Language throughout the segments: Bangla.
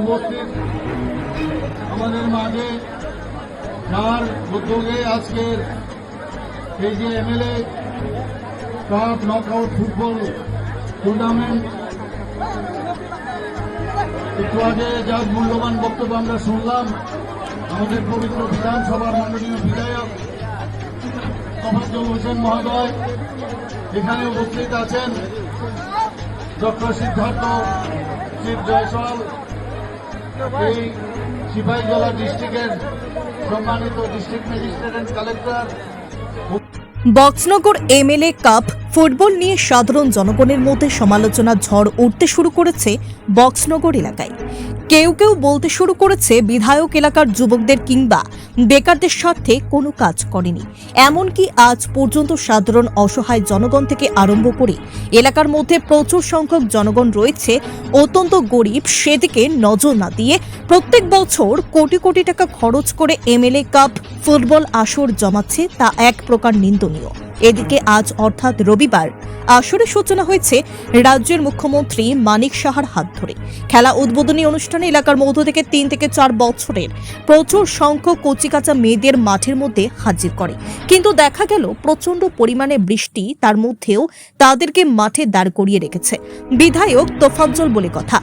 উপস্থিত আমাদের মাঝে যার উদ্যোগে আজকের এই যে MLA cup knockout football tournament একটু আগে যার মূল্যবান বক্তব্য আমরা শুনলাম, আমাদের পবিত্র বিধানসভার মাননীয় বিধায়ক তফাজ্জল হোসেন মহোদয়, এখানে উপস্থিত আছেন ডক্টর সিদ্ধার্থ শিব জয়সওয়াল এই সিপাহীজলা ডিস্ট্রিক্টের সম্মানিত district magistrate collector Boxanagar MLA cup football নিয়ে সাধারণ জনগণের মধ্যে সমালোচনা ঝড় উঠতে শুরু করেছে বক্সনগর এলাকায়। কেউ কেউ বলতে শুরু করেছে বিধায়ক এলাকার যুবকদের কিংবা বেকারদের স্বার্থে কোনো কাজ করেনি। এমনকি আজ পর্যন্ত সাধারণ অসহায় জনগণ থেকে আরম্ভ করে এলাকার মধ্যে প্রচুর সংখ্যক জনগণ রয়েছে, অত্যন্ত গরিব, সেদিকে নজর না দিয়ে প্রত্যেক বছর কোটি কোটি টাকা খরচ করে এমএলএ কাপ ফুটবল আসর জমাচ্ছে তা এক প্রকার নিন্দনীয়। এদিকে আজ অর্থাৎ রবিবার আসরের সূচনা হয়েছে রাজ্যের মুখ্যমন্ত্রী মানিক সাহার হাত ধরে। খেলা উদ্বোধনী অনুষ্ঠানে এলাকার মধ্য থেকে তিন থেকে চার বছরের প্রচুর সংখ্যক কচিকাচা মেয়েদের মাঠের মধ্যে হাজির করে। কিন্তু দেখা গেল প্রচণ্ড পরিমাণে বৃষ্টি তার মধ্যেও তাদেরকে মাঠে দাঁড় করিয়ে রেখেছে। বিধায়ক তোফাজ্জল বলে কথা।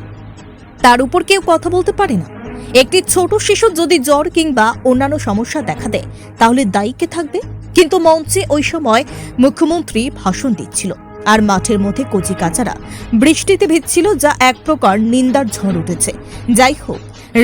তার উপর কেউ কথা বলতে পারে না। একটি ছোট শিশু যদি জ্বর কিংবা অন্যান্য সমস্যা দেখা দেয়, তাহলে দায়ী কে থাকবে? কিন্তু মঞ্চে ওই সময় মুখ্যমন্ত্রী ভাষণ দিচ্ছিল। আর মাঠের মধ্যে কচি কাচারা বৃষ্টিতে ভিজছিল যা এক প্রকার নিন্দার ঝড় উঠেছে। যাই হোক,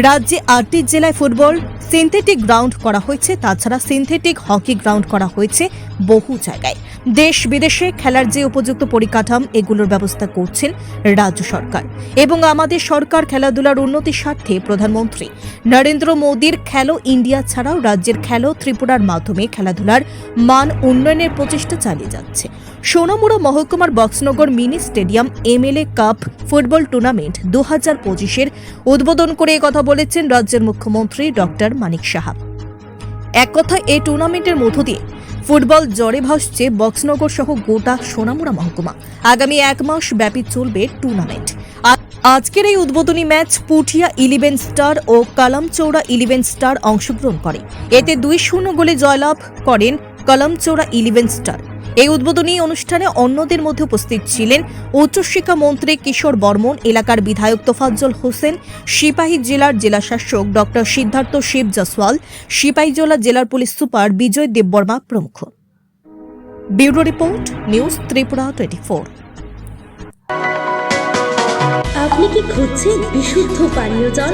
রাজ্যে আটটি জেলায় ফুটবল সিনথেটিক গ্রাউন্ড করা হয়েছে। তাছাড়া সিনথেটিক হকি গ্রাউন্ড করা হয়েছে বহু জায়গায়। দেশ বিদেশে খেলার যে উপযুক্ত পরিকাঠাম, এগুলোর ব্যবস্থা করছেন রাজ্য সরকার। এবং আমাদের সরকার খেলাধুলার উন্নতির স্বার্থে প্রধানমন্ত্রী নরেন্দ্র মোদীর খেলো ইন্ডিয়া ছাড়াও রাজ্যের খেলো ত্রিপুরার মাধ্যমে খেলাধুলার মান উন্নয়নের প্রচেষ্টা চালিয়ে যাচ্ছে। সোনামুড়া মহকুমার Boxanagar mini stadium MLA cup football tournament দু হাজার পঁচিশের উদ্বোধন করে কথা বলেছেন রাজ্যের মুখ্যমন্ত্রী ডক্টর মানিক সাহা। এক কথায় এই টুর্নামেন্টের মধ্য দিয়ে ফুটবল জ্বরে ভাসছে বক্সনগর সহ গোটা সোনামুড়া মহকুমা। আগামী এক মাস ব্যাপী চলবে টুর্নামেন্ট আজকের এই উদ্বোধনী ম্যাচ পুঠিয়া ইলেভেন স্টার ও কালামচৌড়া ইলেভেন স্টার অংশগ্রহণ করে। এতে দুই শূন্য গোলে জয়লাভ করেন কালামচৌড়া ইলেভেন স্টার এই উদ্বোধনী অনুষ্ঠানে অন্যদের মধ্যে উপস্থিত ছিলেন উচ্চশিক্ষা মন্ত্রী কিশোর বর্মন, এলাকার বিধায়ক তোফাজ্জল হোসেন, সিপাহী জেলার জেলাশাসক ডক্টর সিদ্ধার্থ শিব জসওয়াল সিপাহীজলা জেলার পুলিশ সুপার বিজয় দেববর্মা প্রমুখ। Bureau report, news Tripura twenty four. আপনি কি খুঁজছেন বিশুদ্ধ পানীয় জল?